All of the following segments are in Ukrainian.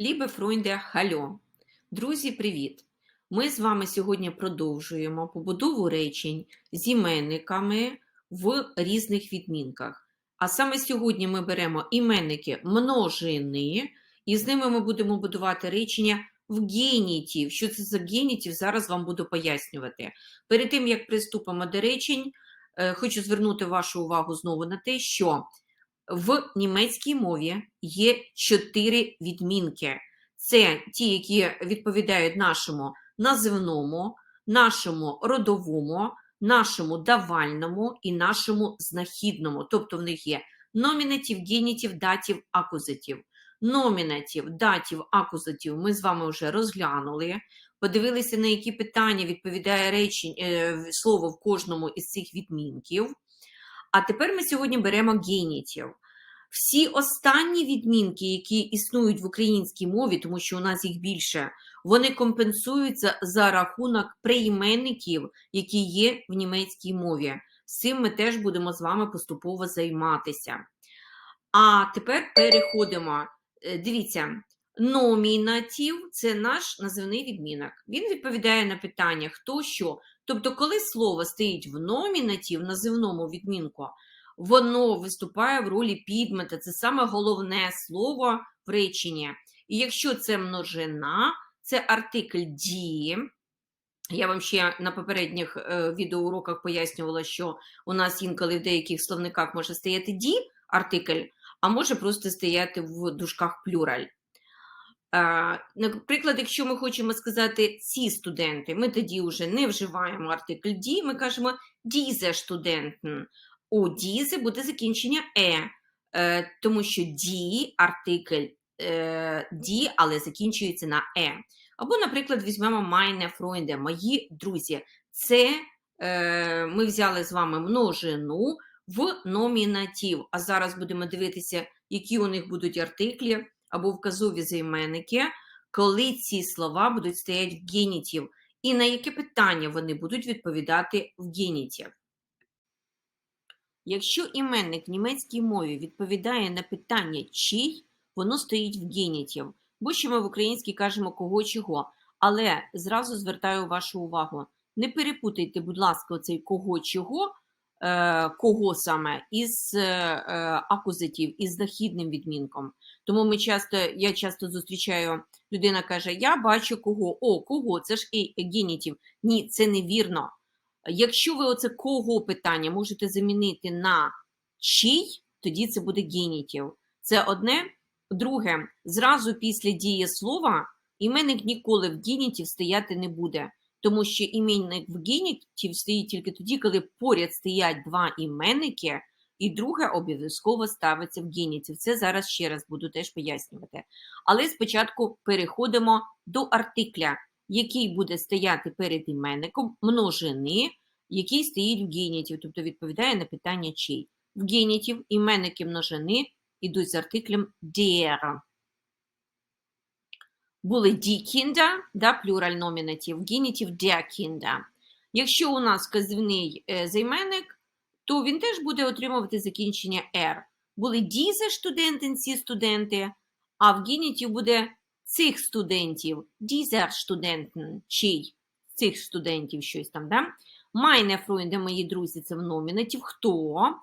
Лібе Фройнде Хальо. Друзі, привіт! Ми з вами сьогодні продовжуємо побудову речень з іменниками в різних відмінках. А саме сьогодні ми беремо іменники множини, і з ними ми будемо будувати речення в генітів. Що це за генітів, зараз вам буду пояснювати. Перед тим, як приступимо до речень, е, хочу звернути вашу увагу знову на те, що в німецькій мові є чотири відмінки. Це ті, які відповідають нашому називному, нашому родовому, нашому давальному і нашому знахідному. Тобто в них є номінатив, генітив, датів, акузатив. Номінатив, датів, акузатив ми з вами вже розглянули. Подивилися, на які питання відповідає речень, е, слово в кожному із цих відмінків. А тепер ми сьогодні беремо генітів. Всі останні відмінки, які існують в українській мові, тому що у нас їх більше, вони компенсуються за рахунок прийменників, які є в німецькій мові. Цим ми теж будемо з вами поступово займатися. А тепер переходимо. Е, Дивіться, номінатив це наш називний відмінок. Він відповідає на питання хто що. Тобто, коли слово стоїть в номінатив, в називному відмінку, воно виступає в ролі підмета. Це саме головне слово в реченні. І якщо це множина, це артикль дії. Я вам ще на попередніх е, відеоуроках пояснювала, що у нас інколи в деяких словниках може стояти ді артикль, а може просто стояти в дужках плюраль. Е, Наприклад, якщо ми хочемо сказати ці студенти, ми тоді вже не вживаємо артикль ді, ми кажемо diese Studenten. У дізи буде закінчення е, е, тому що ді, артикль е, ді, але закінчується на е. Або, наприклад, візьмемо meine Freunde, мої друзі. Це е, ми взяли з вами множину в номінатив. А зараз будемо дивитися, які у них будуть артиклі або вказові займенники, коли ці слова будуть стояти в генітів, і на яке питання вони будуть відповідати в генітів. Якщо іменник в німецькій мові відповідає на питання чий, воно стоїть в генітів, бо що ми в українській кажемо кого чого. Але зразу звертаю вашу увагу: не перепутайте, будь ласка, оцей кого чого, е, кого саме із е, е, акузатів, із західним відмінком. Тому ми часто, я часто зустрічаю, людина каже: Я бачу кого, о, кого, це ж і генітів. Ні, це невірно. Якщо ви оце кого питання можете замінити на чий, тоді це буде генітів. Це одне. Друге, зразу після дієслова іменник ніколи в генітів стояти не буде, тому що іменник в генітів стоїть тільки тоді, коли поряд стоять два іменники, і друге обов'язково ставиться в генітів. Це зараз ще раз буду теж пояснювати. Але спочатку переходимо до артикля який буде стояти перед іменником множини, який стоїть в генітів, тобто відповідає на питання чий. В генітів іменники множини йдуть з артиклем der. Були die Kinder, да, плюраль номінатив, в генітів der Kinder. Якщо у нас вказівний е, займенник, то він теж буде отримувати закінчення R. Були diese Studenten, ці студенти, а в генітів буде цих студентів, dieser Studenten, чий, цих студентів щось там, да? Meine Freunde, мої друзі, це в номінатив, хто,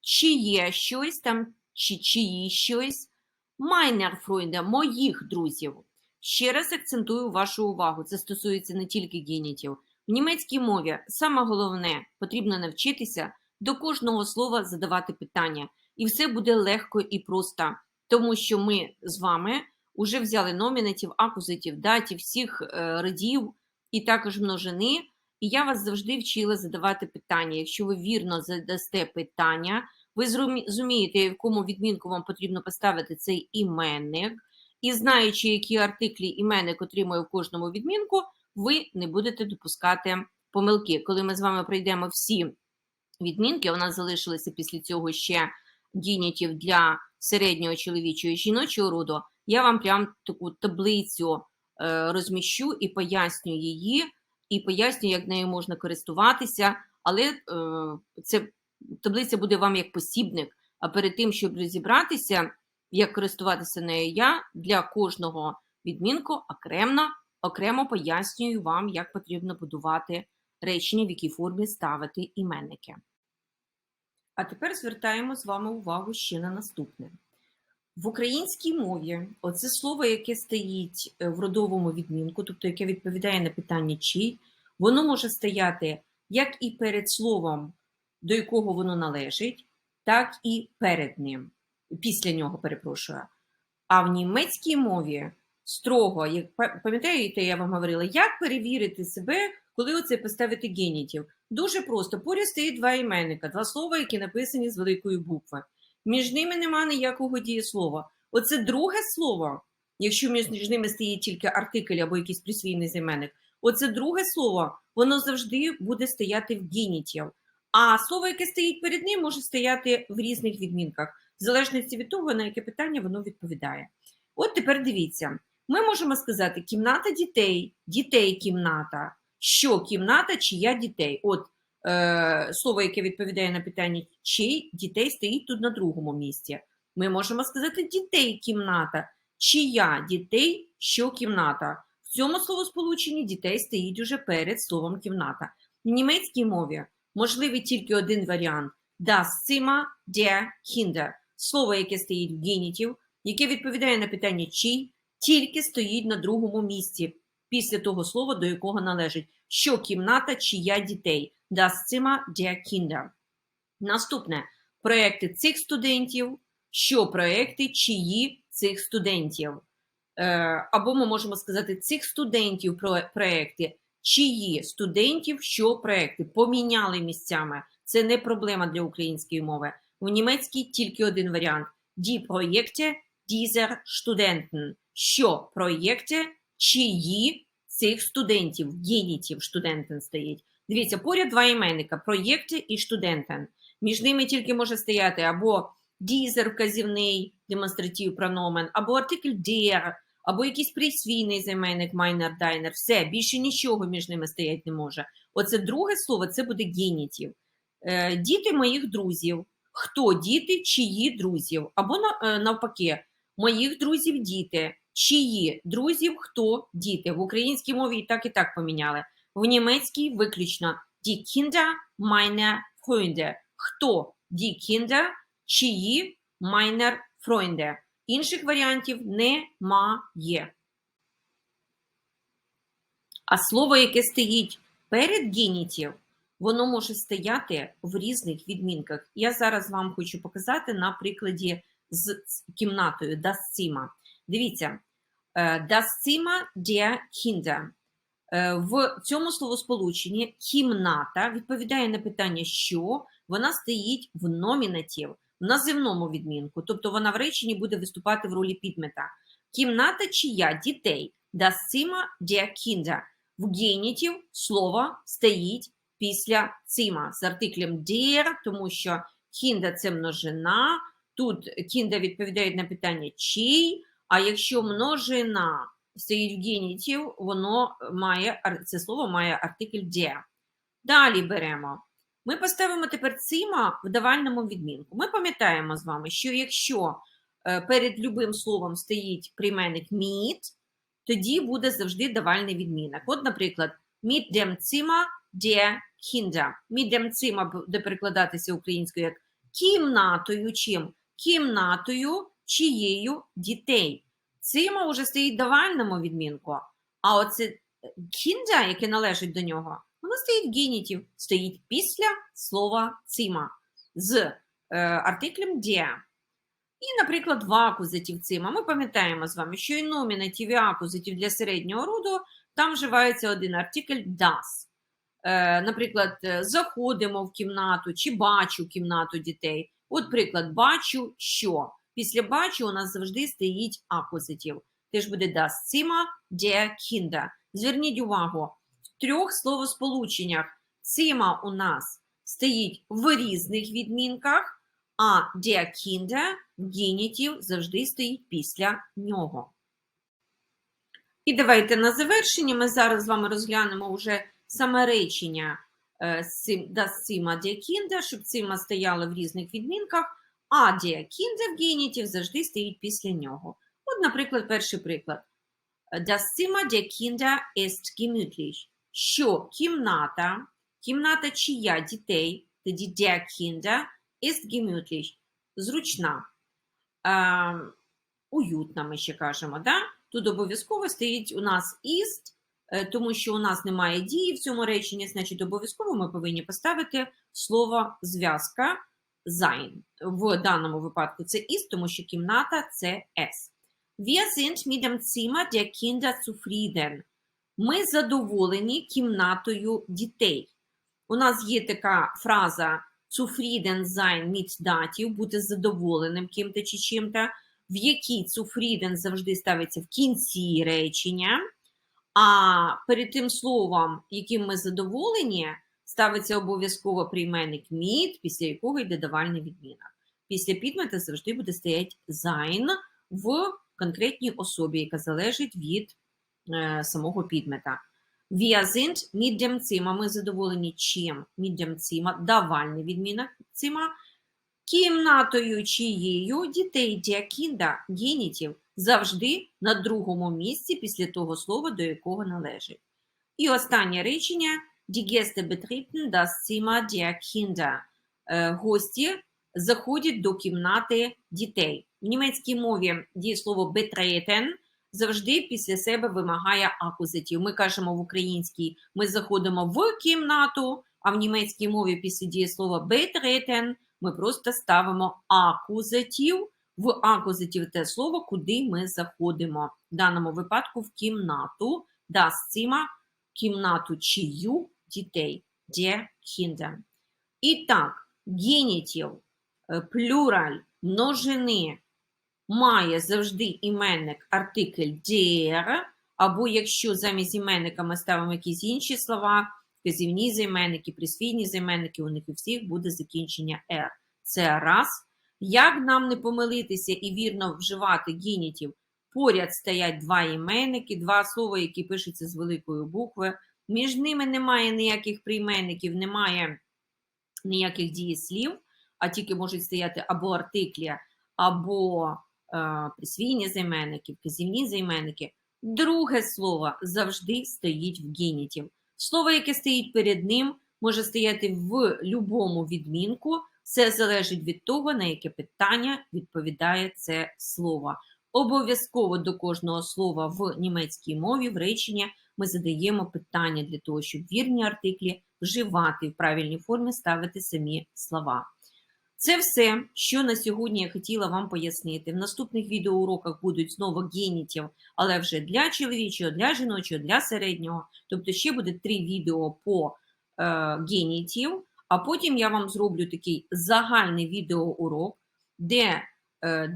чиє щось там, чи чиї щось, meiner Freunde, моїх друзів. Ще раз акцентую вашу увагу, це стосується не тільки генітів. В німецькій мові саме головне потрібно навчитися до кожного слова задавати питання, і все буде легко і просто, тому що ми з вами Уже взяли номінатів, акузатів, датів, всіх е, родів і також множини. І я вас завжди вчила задавати питання. Якщо ви вірно задасте питання, ви зрозумієте, в якому відмінку вам потрібно поставити цей іменник, і знаючи, які артиклі іменник отримує в кожному відмінку, ви не будете допускати помилки. Коли ми з вами пройдемо всі відмінки, у нас залишилося після цього ще гінітів для середнього чоловічого і жіночого роду я вам прям таку таблицю е, розміщу і поясню її, і поясню, як нею можна користуватися, але е, це таблиця буде вам як посібник. А перед тим, щоб розібратися, як користуватися нею я для кожного відмінку окремо, окремо пояснюю вам, як потрібно будувати речення, в якій формі ставити іменники. А тепер звертаємо з вами увагу ще на наступне. В українській мові оце слово, яке стоїть е, в родовому відмінку, тобто яке відповідає на питання чий, воно може стояти як і перед словом, до якого воно належить, так і перед ним, після нього, перепрошую. А в німецькій мові строго, як пам'ятаєте, я вам говорила, як перевірити себе, коли оце поставити генітів? Дуже просто. Поряд стоїть два іменника, два слова, які написані з великої букви. Між ними нема ніякого дієслова. Оце друге слово, якщо між ними стоїть тільки артикль або якийсь присвійний займенник, оце друге слово, воно завжди буде стояти в генітів. А слово, яке стоїть перед ним, може стояти в різних відмінках, в залежності від того, на яке питання воно відповідає. От тепер дивіться: ми можемо сказати кімната дітей, дітей кімната, що кімната, чия дітей. От е, слово, яке відповідає на питання чий, дітей стоїть тут на другому місці. Ми можемо сказати дітей кімната, чия дітей, що кімната. В цьому словосполученні дітей стоїть уже перед словом кімната. В німецькій мові можливий тільки один варіант das Zimmer der Kinder. Слово, яке стоїть в генітів, яке відповідає на питання чий, тільки стоїть на другому місці після того слова, до якого належить що кімната, чия дітей. Das Zimmer der Kinder. Наступне проекти цих студентів, що проекти чиї цих студентів. Е, Або ми можемо сказати цих студентів про проекти, чиї студентів, що проекти поміняли місцями. Це не проблема для української мови. В німецькій тільки один варіант: Die Projekte dieser Studenten. Що проєкти, чиї цих студентів, генітів студентен стоїть. Дивіться, поряд два іменника проєкти і студентен. Між ними тільки може стояти або дізер вказівний демонстратив прономен, або артикль der, або якийсь присвійний займенник майнер дайнер. Все, більше нічого між ними стоять не може. Оце друге слово це буде генітів. Е, діти моїх друзів. Хто діти, чиї друзів? Або е, навпаки, моїх друзів діти. Чиї друзів, хто діти? В українській мові і так і так поміняли. В німецькій виключно die Kinder meiner Freunde. Хто die Kinder, чиї meiner Freunde. Інших варіантів немає. А слово, яке стоїть перед генітів, воно може стояти в різних відмінках. Я зараз вам хочу показати на прикладі з кімнатою Zimmer. Дивіться, das Zimmer der Kinder. Е, В цьому словосполученні кімната відповідає на питання, що вона стоїть в номінатив, в називному відмінку, тобто вона в реченні буде виступати в ролі підмета. Кімната чия дітей das Zimmer der Kinder. В генітів слово стоїть після цима з артиклем der, тому що Kinder – це множина. Тут Kinder відповідають на питання чий, а якщо множина стоїть генітів, воно має це слово має артикль der. Далі беремо. Ми поставимо тепер цима в давальному відмінку. Ми пам'ятаємо з вами, що якщо е, перед любим словом стоїть прийменник mit, тоді буде завжди давальний відмінок. От, наприклад, mit dem Zimmer der Kinder. Mit dem Zimmer буде перекладатися українською як кімнатою чим? Кімнатою чиєю дітей. Цима вже стоїть давальному відмінку, а оце кінда, яке належить до нього, воно стоїть генітів, стоїть після слова цима з е, артиклем der. І, наприклад, в акузатів цима. Ми пам'ятаємо з вами, що і номінатив, і акузатив для середнього роду там вживається один артикль das. Е, наприклад, е, заходимо в кімнату чи бачу кімнату дітей. От приклад, бачу, що. Після бачу у нас завжди стоїть акузатив. Теж буде das Zimmer der Kinder. Зверніть увагу, в трьох словосполученнях Zimmer у нас стоїть в різних відмінках, а der Kinder генітів завжди стоїть після нього. І давайте на завершення ми зараз з вами розглянемо вже саме речення das Zimmer der Kinder, щоб Zimmer стояли в різних відмінках, а der в генітів завжди стоїть після нього. От, наприклад, перший приклад. Das Zimmer der Kinder ist gemütlich. Що кімната, кімната чия дітей, тоді der Kinder ist gemütlich, зручна, е, уютна, ми ще кажемо. Да? Тут обов'язково стоїть у нас ist, е, тому що у нас немає дії в цьому реченні, значить обов'язково ми повинні поставити слово зв'язка sein. В даному випадку це ist, тому що кімната це S. Wir sind mit dem Zimmer der Kinder zufrieden. Ми задоволені кімнатою дітей. У нас є така фраза zufrieden sein mit dativ, бути задоволеним ким-то чи чим-то, в якій zufrieden завжди ставиться в кінці речення, а перед тим словом, яким ми задоволені, ставиться обов'язково прийменник mit, після якого йде давальний відмінок. Після підмета завжди буде стоять sein в конкретній особі, яка залежить від е, самого підмета. Wir sind mit dem Zimmer. Ми задоволені чим? Mit dem Zimmer. Давальний відмінок Zimmer. Кімнатою чиєю дітей der Kinder, генітів, завжди на другому місці після того слова, до якого належить. І останнє речення Die Gäste betreten das Zimmer der Kinder. Гості заходять до кімнати дітей. В німецькій мові дієслово betreten завжди після себе вимагає акузатив. Ми кажемо в українській, ми заходимо в кімнату, а в німецькій мові після дієслова betreten ми просто ставимо акузатив. В акузатив те слово, куди ми заходимо. В даному випадку в кімнату, das Zimmer, кімнату чию дітей, der Kinder. І так, генітів, е, плюраль, множини має завжди іменник артикль der, або якщо замість іменника ми ставимо якісь інші слова, вказівні займенники, присвійні займенники, у них у всіх буде закінчення «er». Це раз. Як нам не помилитися і вірно вживати генітів? Поряд стоять два іменники, два слова, які пишуться з великої букви. Між ними немає ніяких прийменників, немає ніяких дієслів, а тільки можуть стояти або артиклі, або е, присвійні займенники, вказівні займенники. Друге слово завжди стоїть в генітів. Слово, яке стоїть перед ним, може стояти в будь-якому відмінку. Все залежить від того, на яке питання відповідає це слово. Обов'язково до кожного слова в німецькій мові в речення ми задаємо питання для того, щоб вірні артиклі вживати в правильній формі, ставити самі слова. Це все, що на сьогодні я хотіла вам пояснити. В наступних відеоуроках будуть знову генітів, але вже для чоловічого, для жіночого, для середнього. Тобто ще буде три відео по е, генітів, а потім я вам зроблю такий загальний відеоурок, де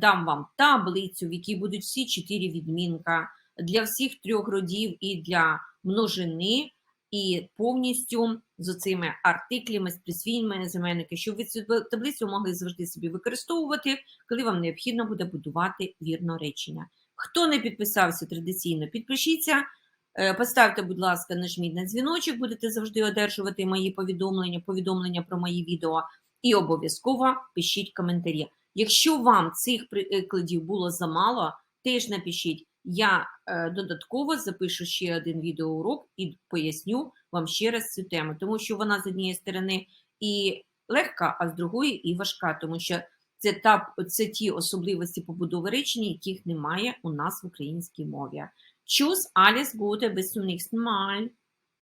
дам вам таблицю, в якій будуть всі чотири відмінка для всіх трьох родів і для множини, і повністю з цими артиклями, з присвійними заменники, щоб ви цю таблицю могли завжди собі використовувати, коли вам необхідно буде будувати вірно речення. Хто не підписався традиційно, підпишіться. Е, Поставте, будь ласка, нажміть на дзвіночок, будете завжди одержувати мої повідомлення, повідомлення про мої відео. І обов'язково пишіть коментарі. Якщо вам цих прикладів було замало, теж напишіть. Я е, додатково запишу ще один відеоурок і поясню вам ще раз цю тему, тому що вона з однієї сторони і легка, а з другої і важка, тому що це та це ті особливості побудови речення, яких немає у нас в українській мові. Tschüss, alles Gute, bis zum.